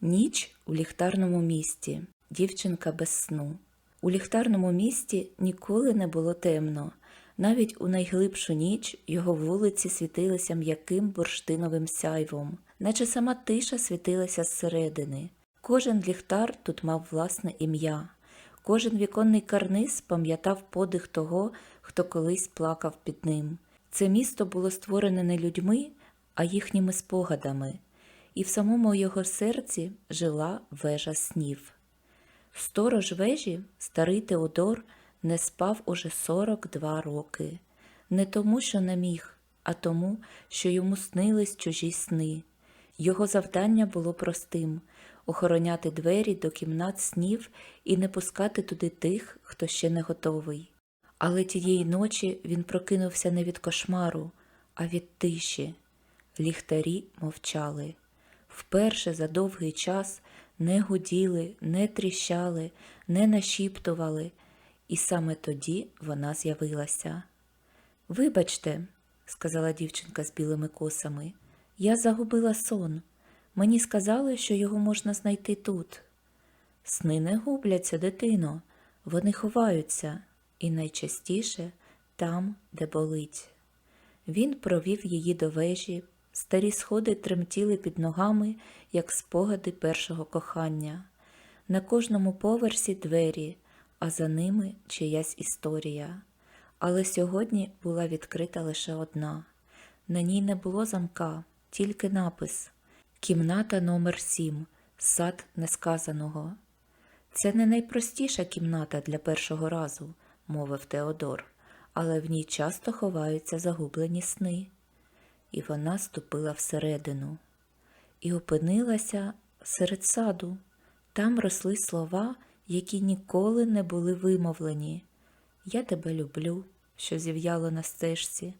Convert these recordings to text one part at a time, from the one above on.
Ніч у ліхтарному місті. Дівчинка без сну. У ліхтарному місті ніколи не було темно. Навіть у найглибшу ніч його вулиці світилися м'яким бурштиновим сяйвом, наче сама тиша світилася зсередини. Кожен ліхтар тут мав власне ім'я. Кожен віконний карниз пам'ятав подих того, хто колись плакав під ним. Це місто було створене не людьми, а їхніми спогадами, і в самому його серці жила вежа снів. Сторож вежі, старий Теодор, не спав уже 42 роки. Не тому, що не міг, а тому, що йому снились чужі сни. Його завдання було простим охороняти двері до кімнат снів і не пускати туди тих, хто ще не готовий. Але тієї ночі він прокинувся не від кошмару, а від тиші. Ліхтарі мовчали. Вперше за довгий час не гуділи, не тріщали, не нашіптували, і саме тоді вона з'явилася. Вибачте, сказала дівчинка з білими косами, я загубила сон. Мені сказали, що його можна знайти тут. Сни не губляться, дитино, вони ховаються, і найчастіше там, де болить. Він провів її до вежі, старі сходи тремтіли під ногами, як спогади першого кохання. На кожному поверсі двері, а за ними чиясь історія. Але сьогодні була відкрита лише одна. На ній не було замка, тільки напис Кімната номер 7 сад несказаного. Це не найпростіша кімната для першого разу, мовив Теодор, але в ній часто ховаються загублені сни. І вона ступила всередину і опинилася серед саду. Там росли слова, які ніколи не були вимовлені. Я тебе люблю, що зів'яло на стежці.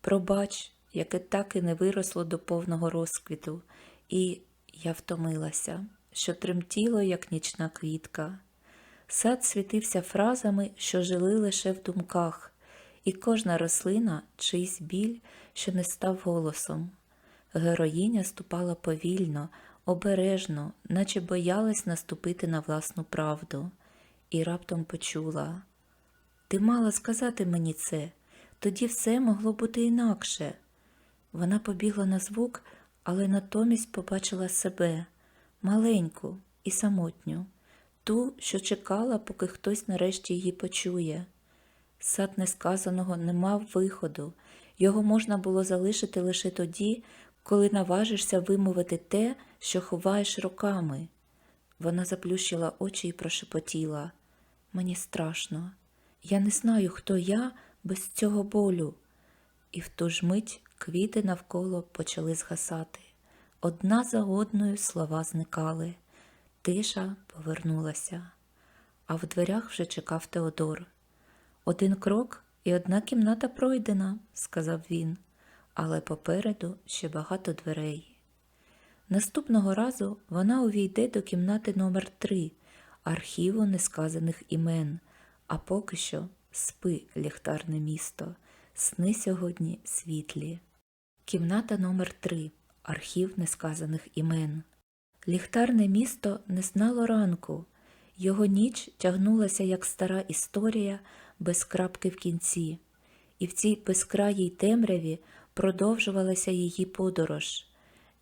Пробач, яке так і не виросло до повного розквіту, і я втомилася, що тремтіло, як нічна квітка. Сад світився фразами, що жили лише в думках, і кожна рослина чийсь біль, що не став голосом. Героїня ступала повільно, обережно, наче боялась наступити на власну правду, і раптом почула Ти мала сказати мені це, тоді все могло бути інакше. Вона побігла на звук, але натомість побачила себе маленьку і самотню, ту, що чекала, поки хтось нарешті її почує. Сад несказаного не мав виходу, його можна було залишити лише тоді, коли наважишся вимовити те, що ховаєш руками. Вона заплющила очі і прошепотіла Мені страшно, я не знаю, хто я без цього болю. І в ту ж мить квіти навколо почали згасати. Одна за одною слова зникали. Тиша повернулася, а в дверях вже чекав Теодор. Один крок і одна кімната пройдена, сказав він, але попереду ще багато дверей. Наступного разу вона увійде до кімнати номер 3 архіву несказаних імен, а поки що спи, ліхтарне місто, сни сьогодні світлі. Кімната номер 3 архів несказаних імен. Ліхтарне місто не знало ранку, його ніч тягнулася, як стара історія, без крапки в кінці, і в цій безкраїй темряві продовжувалася її подорож.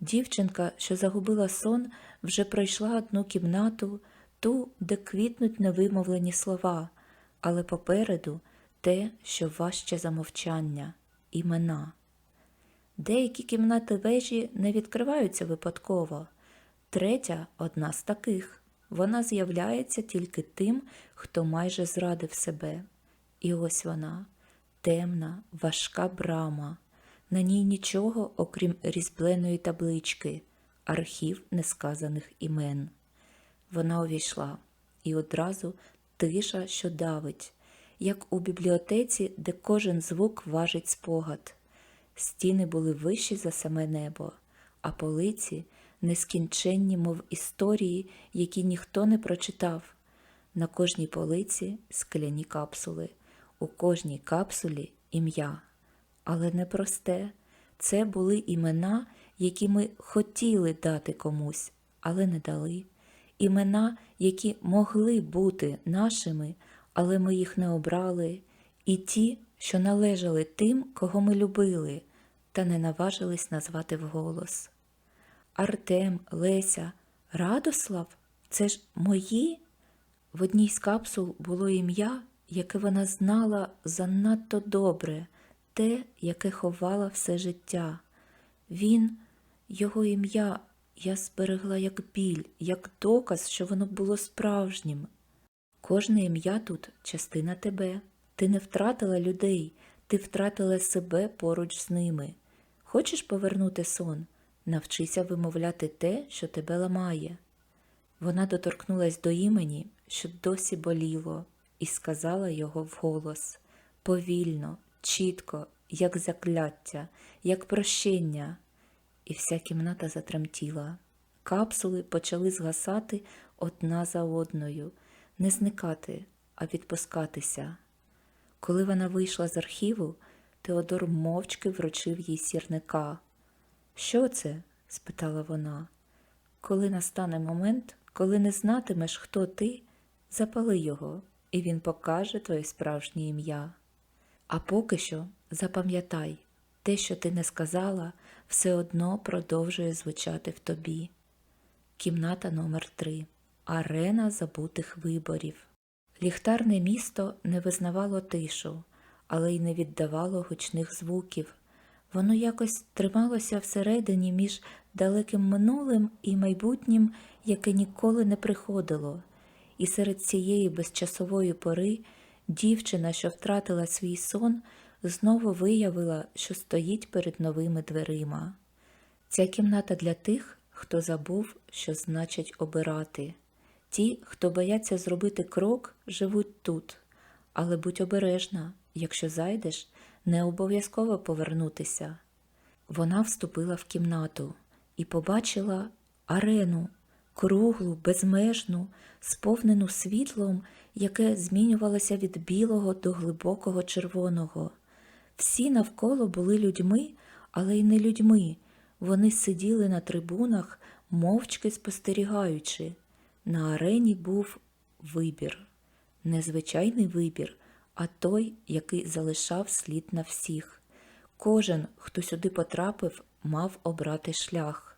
Дівчинка, що загубила сон, вже пройшла одну кімнату, ту, де квітнуть невимовлені слова, але попереду те, що важче за мовчання, імена. Деякі кімнати вежі не відкриваються випадково. Третя одна з таких. Вона з'являється тільки тим, хто майже зрадив себе. І ось вона темна, важка брама. На ній нічого, окрім різьбленої таблички, архів несказаних імен. Вона увійшла, і одразу тиша, що давить, як у бібліотеці, де кожен звук важить спогад. Стіни були вищі за саме небо, а полиці нескінченні, мов історії, які ніхто не прочитав. На кожній полиці скляні капсули, у кожній капсулі ім'я. Але не просте, це були імена, які ми хотіли дати комусь, але не дали, імена, які могли бути нашими, але ми їх не обрали, і ті, що належали тим, кого ми любили, та не наважились назвати вголос. Артем, Леся, Радослав це ж мої? В одній з капсул було ім'я, яке вона знала занадто добре, те, яке ховала все життя. Він, його ім'я, я зберегла як біль, як доказ, що воно було справжнім. Кожне ім'я тут частина тебе. Ти не втратила людей, ти втратила себе поруч з ними. Хочеш повернути сон? Навчися вимовляти те, що тебе ламає. Вона доторкнулась до імені, що досі боліло, і сказала його вголос повільно, чітко, як закляття, як прощення. І вся кімната затремтіла. Капсули почали згасати одна за одною, не зникати, а відпускатися. Коли вона вийшла з архіву, Теодор мовчки вручив їй сірника. Що це? спитала вона. Коли настане момент, коли не знатимеш, хто ти, запали його, і він покаже твоє справжнє ім'я. А поки що запам'ятай, те, що ти не сказала, все одно продовжує звучати в тобі. Кімната номер 3 Арена забутих виборів. Ліхтарне місто не визнавало тишу, але й не віддавало гучних звуків. Воно якось трималося всередині між далеким минулим і майбутнім, яке ніколи не приходило. І серед цієї безчасової пори дівчина, що втратила свій сон, знову виявила, що стоїть перед новими дверима. Ця кімната для тих, хто забув, що значить обирати. Ті, хто бояться зробити крок, живуть тут, але будь обережна, якщо зайдеш, не обов'язково повернутися. Вона вступила в кімнату і побачила арену, круглу, безмежну, сповнену світлом, яке змінювалося від білого до глибокого червоного. Всі навколо були людьми, але й не людьми. Вони сиділи на трибунах, мовчки спостерігаючи. На арені був вибір, незвичайний вибір, а той, який залишав слід на всіх. Кожен, хто сюди потрапив, мав обрати шлях,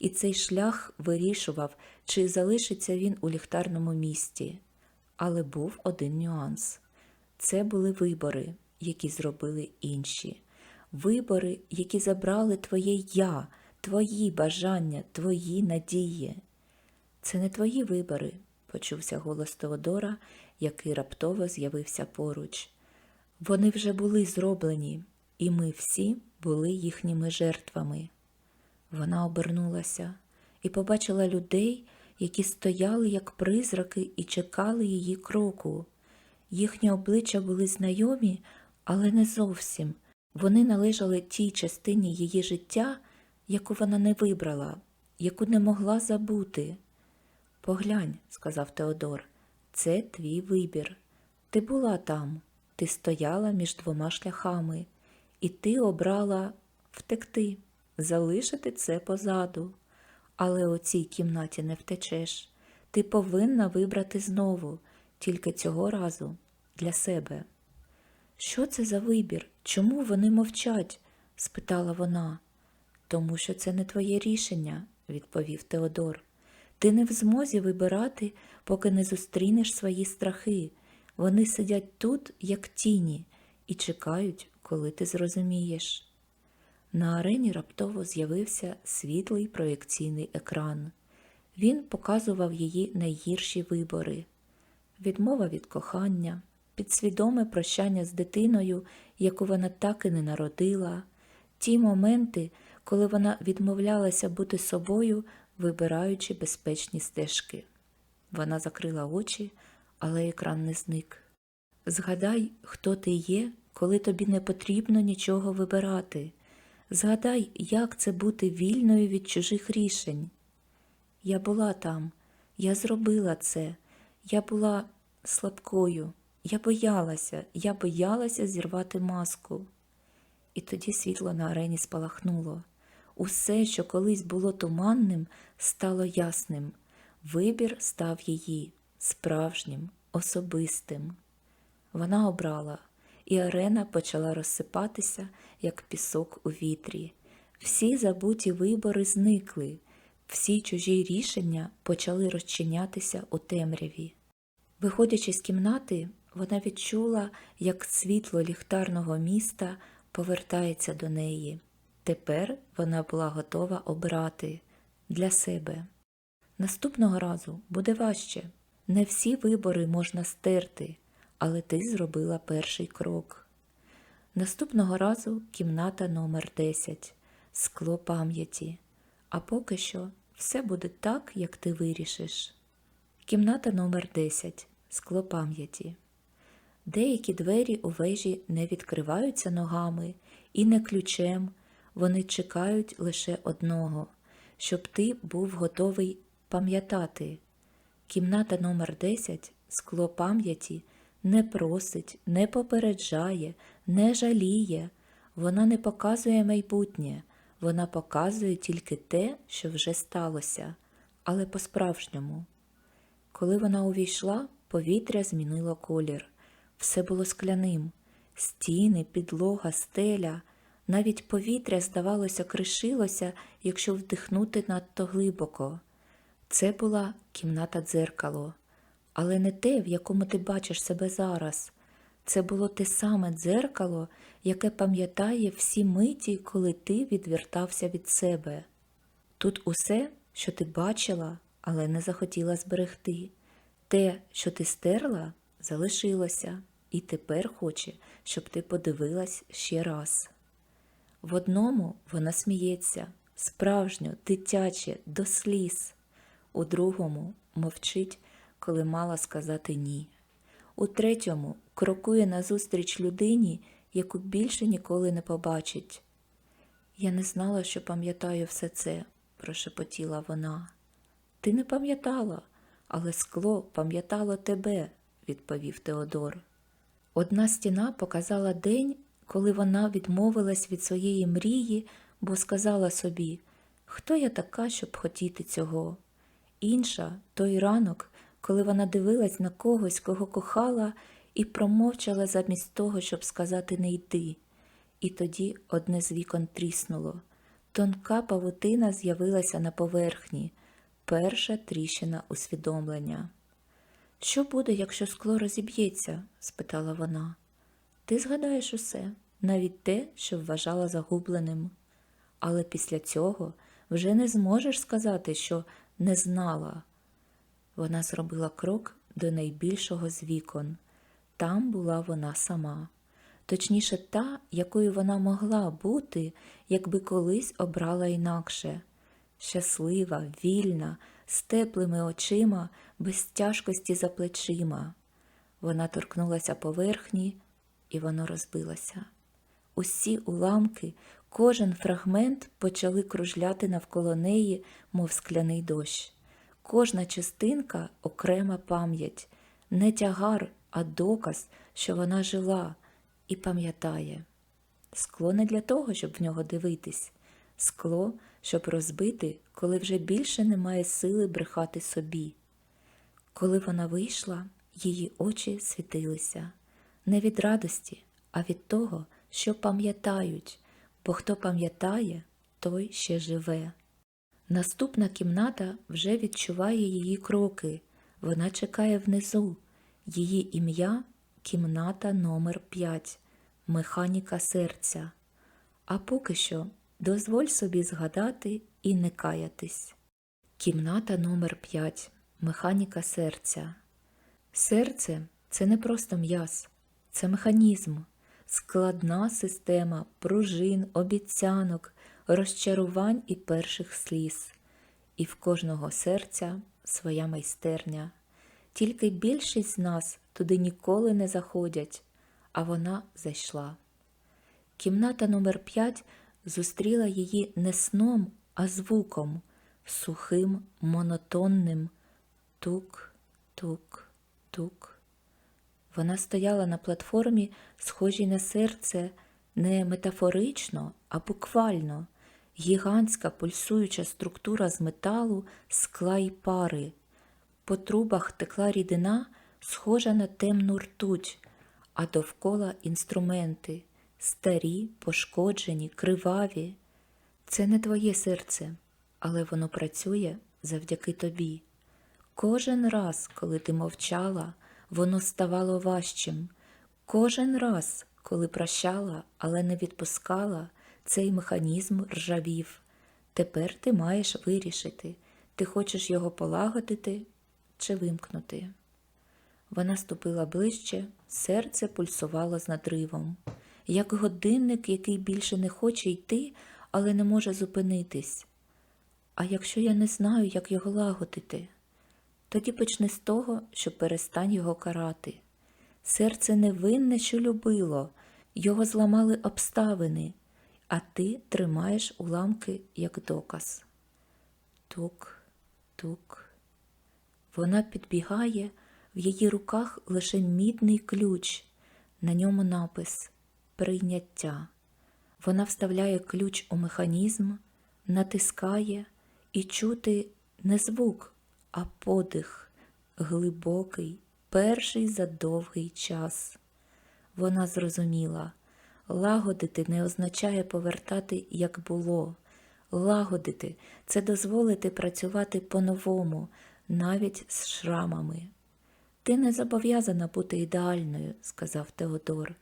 і цей шлях вирішував, чи залишиться він у ліхтарному місті. Але був один нюанс це були вибори, які зробили інші, вибори, які забрали твоє я, твої бажання, твої надії. Це не твої вибори, почувся голос Теодора, який раптово з'явився поруч. Вони вже були зроблені, і ми всі були їхніми жертвами. Вона обернулася і побачила людей, які стояли як призраки і чекали її кроку. Їхні обличчя були знайомі, але не зовсім. Вони належали тій частині її життя, яку вона не вибрала, яку не могла забути. Поглянь, сказав Теодор, це твій вибір. Ти була там, ти стояла між двома шляхами, і ти обрала втекти, залишити це позаду. Але у цій кімнаті не втечеш. Ти повинна вибрати знову, тільки цього разу для себе. Що це за вибір? Чому вони мовчать? спитала вона. Тому що це не твоє рішення, відповів Теодор. Ти не в змозі вибирати, поки не зустрінеш свої страхи. Вони сидять тут, як тіні, і чекають, коли ти зрозумієш. На арені раптово з'явився світлий проєкційний екран. Він показував її найгірші вибори відмова від кохання, підсвідоме прощання з дитиною, яку вона так і не народила, ті моменти, коли вона відмовлялася бути собою, вибираючи безпечні стежки. Вона закрила очі, але екран не зник. Згадай, хто ти є, коли тобі не потрібно нічого вибирати. Згадай, як це бути вільною від чужих рішень. Я була там, я зробила це, я була слабкою, я боялася, я боялася зірвати маску. І тоді світло на арені спалахнуло. Усе, що колись було туманним, стало ясним. Вибір став її справжнім, особистим. Вона обрала, і арена почала розсипатися, як пісок у вітрі. Всі забуті вибори зникли, всі чужі рішення почали розчинятися у темряві. Виходячи з кімнати, вона відчула, як світло ліхтарного міста повертається до неї. Тепер вона була готова обрати для себе. Наступного разу буде важче. Не всі вибори можна стерти, але ти зробила перший крок. Наступного разу кімната номер 10 скло пам'яті. А поки що все буде так, як ти вирішиш. Кімната номер 10 скло пам'яті. Деякі двері у вежі не відкриваються ногами і не ключем, вони чекають лише одного, щоб ти був готовий пам'ятати. Кімната номер 10 скло пам'яті не просить, не попереджає, не жаліє, вона не показує майбутнє, вона показує тільки те, що вже сталося, але по-справжньому. Коли вона увійшла, повітря змінило колір. Все було скляним. Стіни, підлога, стеля, навіть повітря, здавалося, кришилося, якщо вдихнути надто глибоко. Це була кімната дзеркало, але не те, в якому ти бачиш себе зараз. Це було те саме дзеркало, яке пам'ятає всі миті, коли ти відвертався від себе. Тут усе, що ти бачила, але не захотіла зберегти. Те, що ти стерла, залишилося, і тепер хоче, щоб ти подивилась ще раз. В одному вона сміється, справжньо, дитяче, до сліз, у другому мовчить, коли мала сказати ні. У третьому крокує назустріч людині, яку більше ніколи не побачить. Я не знала, що пам'ятаю все це, прошепотіла вона. Ти не пам'ятала, але скло пам'ятало тебе, відповів Теодор. Одна стіна показала день, коли вона відмовилась від своєї мрії, бо сказала собі, хто я така, щоб хотіти цього. Інша той ранок, коли вона дивилась на когось, кого кохала, і промовчала замість того, щоб сказати не йди. І тоді одне з вікон тріснуло. Тонка павутина з'явилася на поверхні, перша тріщина усвідомлення. Що буде, якщо скло розіб'ється? спитала вона. Ти згадаєш усе, навіть те, що вважала загубленим. Але після цього вже не зможеш сказати, що не знала. Вона зробила крок до найбільшого з вікон. Там була вона сама, точніше, та, якою вона могла бути, якби колись обрала інакше. Щаслива, вільна, з теплими очима, без тяжкості за плечима. Вона торкнулася поверхні, і воно розбилося. Усі уламки, кожен фрагмент почали кружляти навколо неї, мов скляний дощ. Кожна частинка окрема пам'ять, не тягар, а доказ, що вона жила і пам'ятає. Скло не для того, щоб в нього дивитись, скло, щоб розбити, коли вже більше немає сили брехати собі. Коли вона вийшла, її очі світилися не від радості, а від того, що пам'ятають, бо хто пам'ятає, той ще живе. Наступна кімната вже відчуває її кроки, вона чекає внизу. Її ім'я кімната номер 5 механіка серця. А поки що дозволь собі згадати і не каятись. Кімната номер 5 механіка серця. Серце це не просто м'яз, це механізм, складна система пружин, обіцянок, розчарувань і перших сліз. І в кожного серця своя майстерня. Тільки більшість з нас туди ніколи не заходять, а вона зайшла. Кімната номер 5 зустріла її не сном, а звуком, сухим, монотонним тук, тук, тук. Вона стояла на платформі, схожій на серце, не метафорично, а буквально. гігантська пульсуюча структура з металу, скла й пари. По трубах текла рідина, схожа на темну ртуть, а довкола інструменти старі, пошкоджені, криваві. Це не твоє серце, але воно працює завдяки тобі. Кожен раз, коли ти мовчала, воно ставало важчим. Кожен раз, коли прощала, але не відпускала, цей механізм ржавів. Тепер ти маєш вирішити, ти хочеш його полагодити чи вимкнути. Вона ступила ближче, серце пульсувало з надривом, як годинник, який більше не хоче йти, але не може зупинитись. А якщо я не знаю, як його лагодити, тоді почни з того, що перестань його карати. Серце невинне, що любило, його зламали обставини, а ти тримаєш уламки як доказ. Тук, тук. Вона підбігає, в її руках лише мідний ключ, на ньому напис Прийняття. Вона вставляє ключ у механізм, натискає і чути не звук, а подих, глибокий, перший за довгий час. Вона зрозуміла, лагодити не означає повертати, як було. Лагодити це дозволити працювати по-новому, навіть з шрамами. Ти не зобов'язана бути ідеальною, сказав Теодор.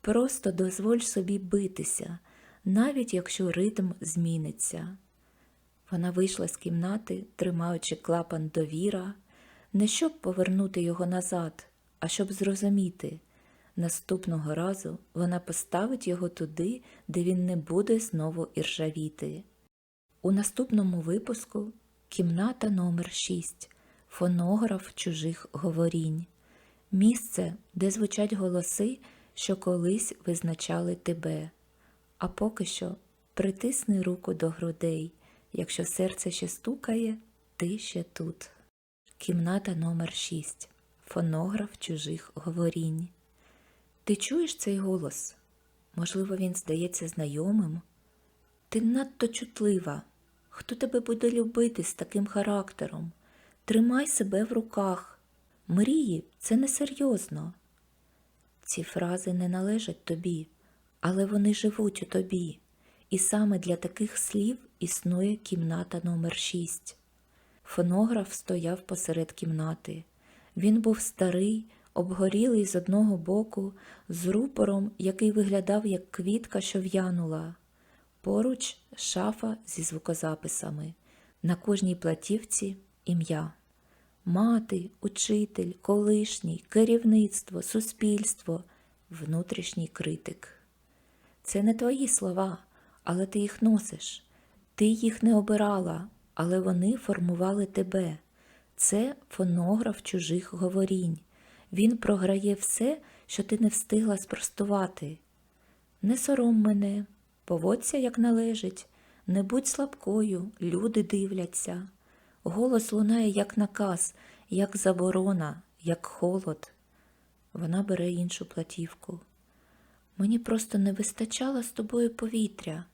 Просто дозволь собі битися, навіть якщо ритм зміниться. Вона вийшла з кімнати, тримаючи клапан довіра, не щоб повернути його назад, а щоб зрозуміти. Наступного разу вона поставить його туди, де він не буде знову іржавіти. У наступному випуску кімната номер 6 фонограф чужих говорінь, місце, де звучать голоси, що колись визначали тебе. А поки що притисни руку до грудей. Якщо серце ще стукає, ти ще тут. Кімната номер 6 Фонограф чужих говорінь. Ти чуєш цей голос? Можливо, він здається знайомим? Ти надто чутлива. Хто тебе буде любити з таким характером? Тримай себе в руках. Мрії це несерйозно. Ці фрази не належать тобі, але вони живуть у тобі. І саме для таких слів існує кімната номер 6 Фонограф стояв посеред кімнати. Він був старий, обгорілий з одного боку, з рупором, який виглядав як квітка, що в'янула. Поруч шафа зі звукозаписами. На кожній платівці ім'я. Мати, учитель, колишній, керівництво, суспільство, внутрішній критик. Це не твої слова, але ти їх носиш. Ти їх не обирала, але вони формували тебе. Це фонограф чужих говорінь. Він програє все, що ти не встигла спростувати. Не сором мене, поводься, як належить, не будь слабкою, люди дивляться. Голос лунає, як наказ, як заборона, як холод. Вона бере іншу платівку. Мені просто не вистачало з тобою повітря.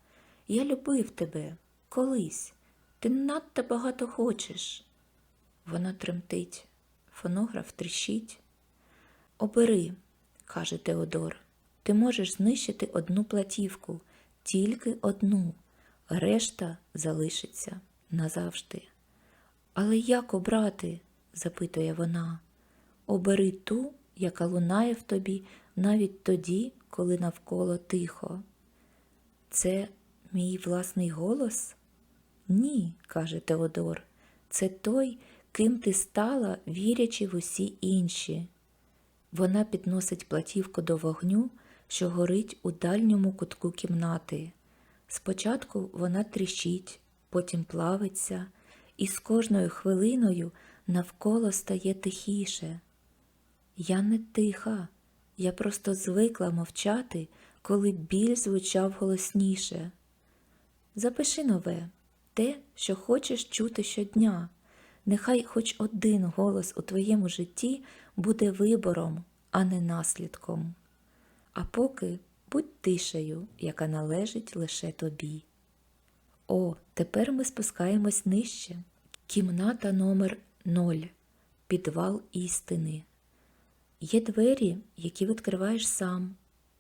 Я любив тебе колись. Ти надто багато хочеш. Вона тремтить, фонограф тріщить. Обери, каже Теодор, ти можеш знищити одну платівку, тільки одну, решта залишиться назавжди. Але як обрати? запитує вона. Обери ту, яка лунає в тобі навіть тоді, коли навколо тихо. Це мій власний голос? Ні, каже Теодор, це той, ким ти стала, вірячи в усі інші. Вона підносить платівку до вогню, що горить у дальньому кутку кімнати. Спочатку вона тріщить, потім плавиться, і з кожною хвилиною навколо стає тихіше. Я не тиха, я просто звикла мовчати, коли біль звучав голосніше. Запиши нове, те, що хочеш чути щодня. Нехай хоч один голос у твоєму житті буде вибором, а не наслідком. А поки будь тишею, яка належить лише тобі. О, тепер ми спускаємось нижче. Кімната номер 0. Підвал істини. Є двері, які відкриваєш сам,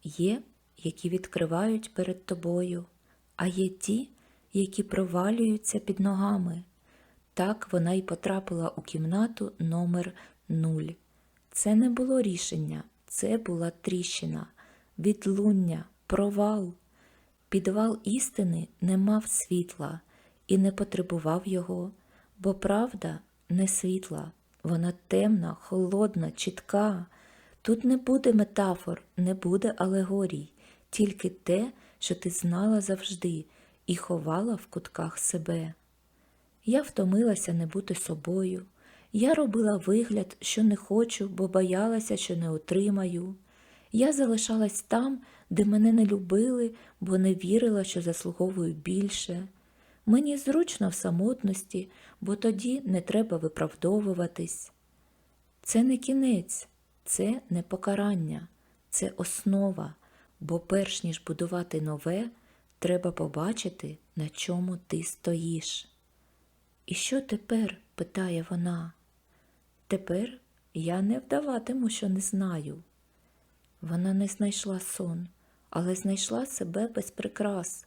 є, які відкривають перед тобою, а є ті, які провалюються під ногами. Так вона й потрапила у кімнату номер 0. Це не було рішення, це була тріщина, відлуння, провал. Підвал істини не мав світла і не потребував його, бо правда не світла, вона темна, холодна, чітка. Тут не буде метафор, не буде алегорій, тільки те, що ти знала завжди і ховала в кутках себе. Я втомилася не бути собою. Я робила вигляд, що не хочу, бо боялася, що не отримаю. Я залишалась там, де мене не любили, бо не вірила, що заслуговую більше. Мені зручно в самотності, бо тоді не треба виправдовуватись. Це не кінець, це не покарання, це основа, бо перш ніж будувати нове, треба побачити, на чому ти стоїш. І що тепер? питає вона. Тепер я не вдаватиму, що не знаю. Вона не знайшла сон, але знайшла себе без прикрас.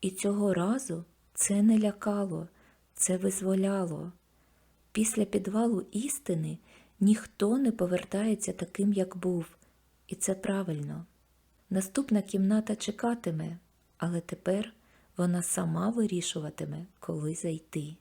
І цього разу це не лякало, це визволяло. Після підвалу істини ніхто не повертається таким, як був, і це правильно. Наступна кімната чекатиме, але тепер вона сама вирішуватиме, коли зайти.